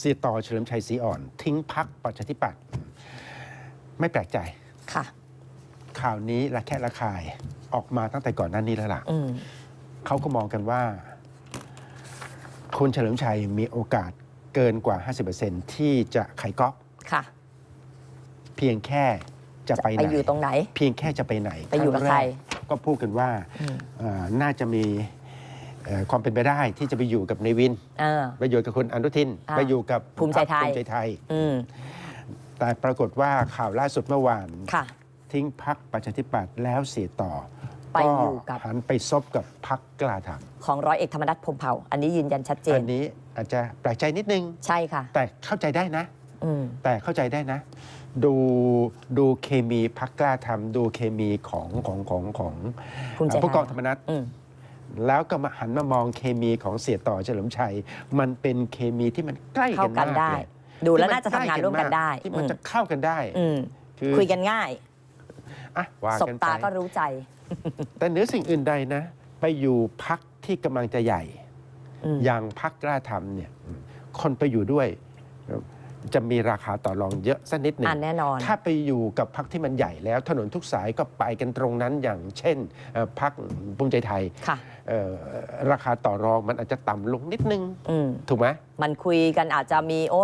เสียต่อเฉลิมชัยศรีอ่อน ทิ้งพักประชาธิปัตย์ไม่แปลกใจ ค่ะ ข่าวนี้ระแคะระคายออกมาตั้งแต่ก่อนหน้านี้แล้วล่ะอืม เขาก็มองกันว่า คุณเฉลิมชัยมีโอกาสเกินกว่า 50%ที่จะไขก๊อกค่ะ เพียงแค่จะไปไหไปนอยู่ตรงไหน เพียงแค่จะไปไหนไปอยู่กับงแใคร ก็พูดกันว่าอืม เอ่อน่าจะมี เอ่อความเป็นไปได้ที่จะไปอยู่กับในวิน เออ ไปอยู่กับคุณอนุทิน อ่าไปอยู่กับภูมิใจไทยพรรคภูมิใจไทย อืมแต่ปรากฏว่าข่าวล่าสุดเมื่อวาน ค่ะ ทิ้งพักประชาธิปัตย์แล้วเสียต่อไปอยู่กับ หันไปซบกับพักกล้าทของร้อยเอกธรรมนัฐพรหมเผ่า อันนี้ยืนยันชัดเจำอัน นนี้อาจจะแปลกใจนิดนึง ใช่ค่ะ แต่เข้าใจได้นะ อืม แต่เข้าใจได้นะ ดูดูเคมีพักกล้าทำดูเคมีของของของของภูมิใจไทย ผู้กองธรรมนัฐอืม แล้วก็มาหันมามองเคมีของเสียต่อเฉลิมชัย มันเป็นเคมีที่มันใกล้เข้ากันกันมากได้ เลยดูแล้วที่น่าจะทำงานร่วมกันได้ที่อืมันมจะเข้ากันได้อืมคือคุยกันง่าย อะว่าสบกันตาไปก็รู้ใจ แต่เหนือสิ่งอื่นใดนะ ไปอยู่พักที่กำลังจะใหญ่ อืม อย่างพักกล้าทำเนี่ย คนไปอยู่ด้วย จะมีราคาต่อรองเยอะสักนิดหนึ่งอ่านแน่นอน ถ้าไปอยู่กับพักที่มันใหญ่แล้ว ถนนทุกสายก็ไปกันตรงนั้นอย่างเช่นเอ่อพักภูมิใจไทยค่ะ เอ่อราคาต่อรองมันอาจจะต่ำลงนิดนึง อืม ถูกไหมมันคุยกันอาจจะมีโอ้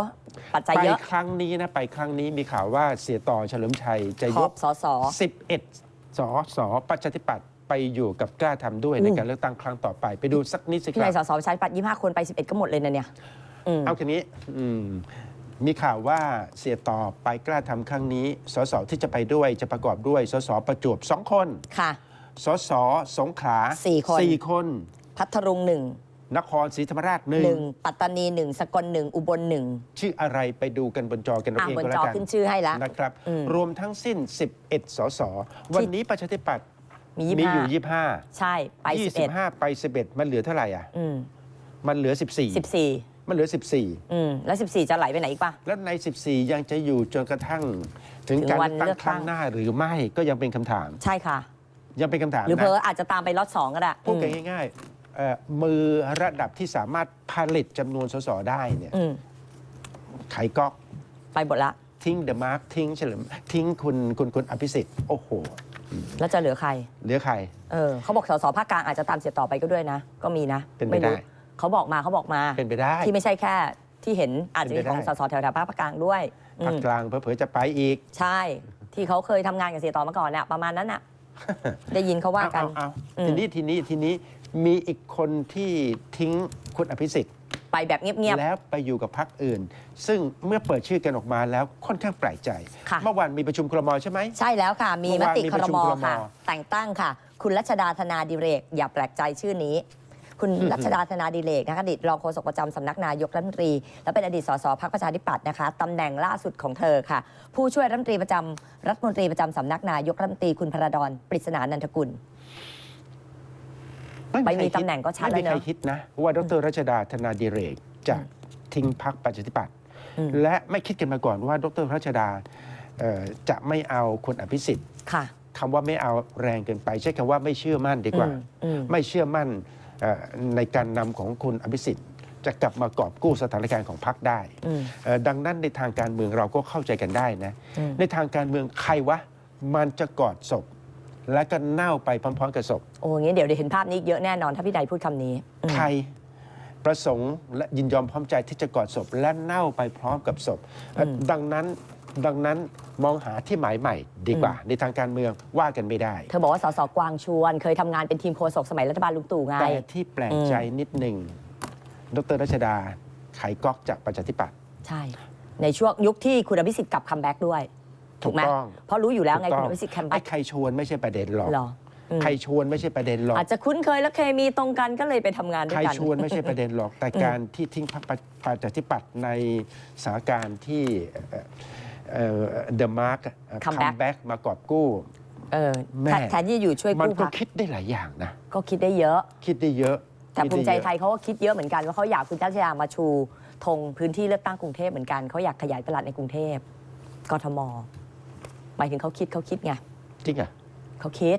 ปัจจัยไปเยอะ ครั้งนี้นะ ไปครั้งนี้มีข่าวว่าเสียต่อเฉลิมชัยจะขยอกบสส11 สสประชาธิปัตย์ไปอยู่กับกล้าทำด้วยในอืมการเลือกตั้งครั้งต่อไป ไปดูสักนิดสิคพี่รันายบสสประชาธิปัตย์ยี่ห้าคนไปสิบเอ็ดก็หมดเลยนะเนี่ย อืม เอาทีนี้อืม มีข่าวว่าเสียต่อไปกล้าทำครั้งนี้ สสที่จะไปด้วยจะประกอบด้วย สสประจวบสองคน ค่ะ สสสงขลาสี่คน สี่คน พัทลุงหนึ่งนครศรีธรรมราชหนึ่หงนึ่งปัตตานีหนึ่งสกลหนึ่งอุบลหนึ่ง ชื่ออะไรไปดูกันบนจอกันเอาอะเองบนก็จแล้อวกันขึ้นชื่อให้แล้วนะครับ อืมรวมทั้งสิ้น 11 สส วันนี้ประชาธิปัตย์มีมียี่อยู่ห้า25 ใช่ ไปสิบเอ็ด25 ไป 11 มันเหลือเท่าไหร่อะ อืมมันเหลือ สิบสี่14 มันเหลืออืมแล้วสิบสี่จะไหลไปไหนอีกปะ14แล้วใน 14 ยังจะอยู่จนกระทั่ง ถึงถึงการวันเลือกตั้งเลือกตั้งครั้ง หน้าหรือไม่ก็ยังเป็นคำถาม ใช่ค่ะ ยังเป็นคำถามหรือเพนะออาจจะตามไปล็อตสองก็ได้พูดกันอืมง่ายๆเอ่อมือระดับที่สามารถผลิตจำนวนสสได้เนี่ยอืมไขก๊อกไปหมดละ ทิ้งเดอะมาร์กทิ้งเฉลิมทิ้งคุณคุณคุณอภิสิทธิ์โอ้โหแล้วจะเหลือใคร เหลือใคร เออเขาบอกสสภาคกลางอาจจะตามเสียต่อไปก็ด้วยนะ ก็มีนะเป็นไปได้ รู้ เขาบอกมาเขาบอกมา เป็นไปได้ ที่ไม่ใช่แค่ที่เห็นอาจจะเป็มีนไปของได้สสแถวๆภาคกลางด้วยอืภาคมกลางเผลอๆจะไปอีกใช่ ที่เขาเคยทำงานกับเสียต่อมาก่อนน่ะประมาณนั้นน่ะ ได้ยินเขาว่ากัน เอาเอาอืม ทีนี้ทีนี้ทีนี้มีอีกคนที่ทิ้งคุณอภิสิทธิ์ไปแบบเงียบ แล้วไปอยู่กับพรรคอื่น ซึ่งเมื่อเปิดชื่อกันออกมาแล้วค่อนข้างแปลกใจ ค่ะ เมื่อวานมีประชุมครมใช่ไหม ๆ ใช่แล้วค่ะ มีเมื่มอวานติมีคประรชุมมครม ค่ะ แต่งตั้งค่ะ คุณรัชดาธนาดิเรก อย่าแปลกใจชื่อนี้ คุณรัชดาธนาดิเรกนะคะอดีตรองโฆษกประจำสำนักนายกรัฐมนตรี และเป็นอดีตสสพรรคประชาธิปัตย์นะคะตำแหน่งล่าสุดของเธอค่ะ ผู้ช่วยรัฐมนตรีประจำรัฐมนตรีประจำสำนักนายกรัฐมนตรีคุณพระดอนปริศนานันทกุลไปมีตำแหน่งก็ชัดไม่มีแล้วใครเนอะคิดนะ ว่าดรรัชดาธนาดิเรกจะทิ้งพรรคประชาธิปัตย์อืมและไม่คิดกันมาก่อนว่า ดรรัชดาเอ่อจะไม่เอาคุณอภิสิทธิ์ค่ะคำว่าไม่เอาแรงเกินไป ใช้คำว่าไม่เชื่อมั่นดีกว่าอืมอืมไม่เชื่อมั่นเอ่อ ในการนำของคุณอภิสิทธิ์ จะกลับมากอบกู้สถานการณ์ของพรรคได้อืมเอ่อดังนั้นในทางการเมืองเราก็เข้าใจกันได้นะอืมในทางการเมืองใครวะมันจะกอดศพและก็เน่าไปพร้อมๆกับศพโอ้งี้เดี๋ยวได้เห็นภาพนี้เยอะแน่นอนถ้าพี่ใดพูดคำนี้อืมใครประสงค์และยินยอมพร้อมใจที่จะกอดศพและเน่าไปพร้อมกับศพเอ่อดังนั้น ดังนั้นมองหาที่หมายใหม่ดีกว่า ในทางการเมืองว่ากันไม่ได้ เธอบอกว่าสสกวางชวน เคยทำงานเป็นทีมโฆษกสมัยรัฐบาลลุงตู่ไง แต่ที่แปลกใจนิดหนึ่งดรรัชดาไขก๊อกจากประชาธิปัตย์ใช่ ในช่วงยุคที่คุณอภิสิทธิ์กลับคัมแบ็กด้วย ถูกไหมถูกต้องเพราะรู้อยู่แล้วไงถูกคุต้ณอภิสิทธิ์คัมแบ็ไอ้กใครชวนไม่ใช่ประเด็นหรอก เหรออืมใครชวนไม่ใช่ประเด็นหรอก อาจจะคุ้นเคยและเคมีตรงกันก็เลยไปทำงานด้วใครยกัน ชวนไม่ใช่ประเด็นหรอก แต่การที่ทิ้งพรรคประชาธิปัตย์ในสถานการณ์ที่เดอะมาร์กคัม Comeback แบ็กมากอบกู้ เออแม่แทนแทนที่จะอยู่ช่วยมันกู้ก็พักคิดได้หลายอย่างนะ ก็คิดได้เยอะ คิดได้เยอะแต่คิดภูได้มิใจเยอะไทยเขาก็คิดเยอะเหมือนกันว่าเขาอยากคุณชัชยามาชูธงพื้นที่เลือกตั้งกรุงเทพเหมือนกันเขาอยากขยายตลาดในกรุงเทพกทมหมายถึงเขาคิดเขาคิดไงจริงอะ เขาคิด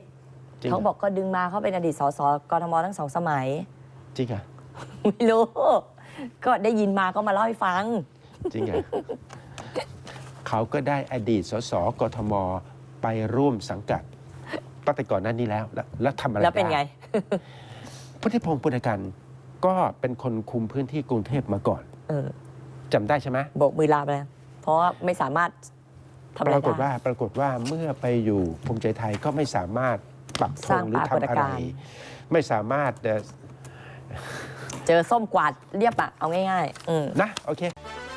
จริงเขาอะบอกก็ดึงมาเขาเป็นอดีตสสกทมทั้งสองสมัย จริงอะไม่รู้ ก็ได้ยินมาก็มาเล่าให้ฟัง จริงเหรอ เขาก็ได้อดีตสสกทม ไปร่วมสังกัดตั้งแต่ก่อนหน้านี้แล้ว แล้วแล้วทำอะไรแล้วเป็นไง ด้พุทธิพงศ์ปุณกันก็เป็นคนคุมพื้นที่กรุงเทพมาก่อนเออจำได้ใช่ไหมโบกมือลาไปแล้วเพราะว่าไม่สามารถทำปอะไรรากฏได้ ว่าปรากฏว่าเมื่อไปอยู่ภูมิใจไทยก็ไม่สามารถปรับโคสรร้างงหรือปรากฏทำอะไร การณ์ ไม่สามารถเอ่อเจอส้มกวาดเรียบอะเอาง่ายๆ อืม นะโอเคค